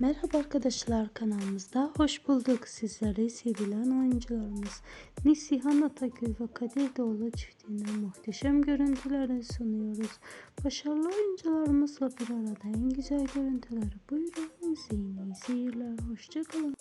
Merhaba arkadaşlar kanalımızda hoş bulduk. Sizlere sevilen oyuncularımız Nisihan Ataköy ve Kadir Doğulu çiftinden muhteşem görüntüleri sunuyoruz. Başarılı oyuncularımızla bir arada en güzel görüntüleri buyurun izleyin. Seyirler. Hoşçakalın.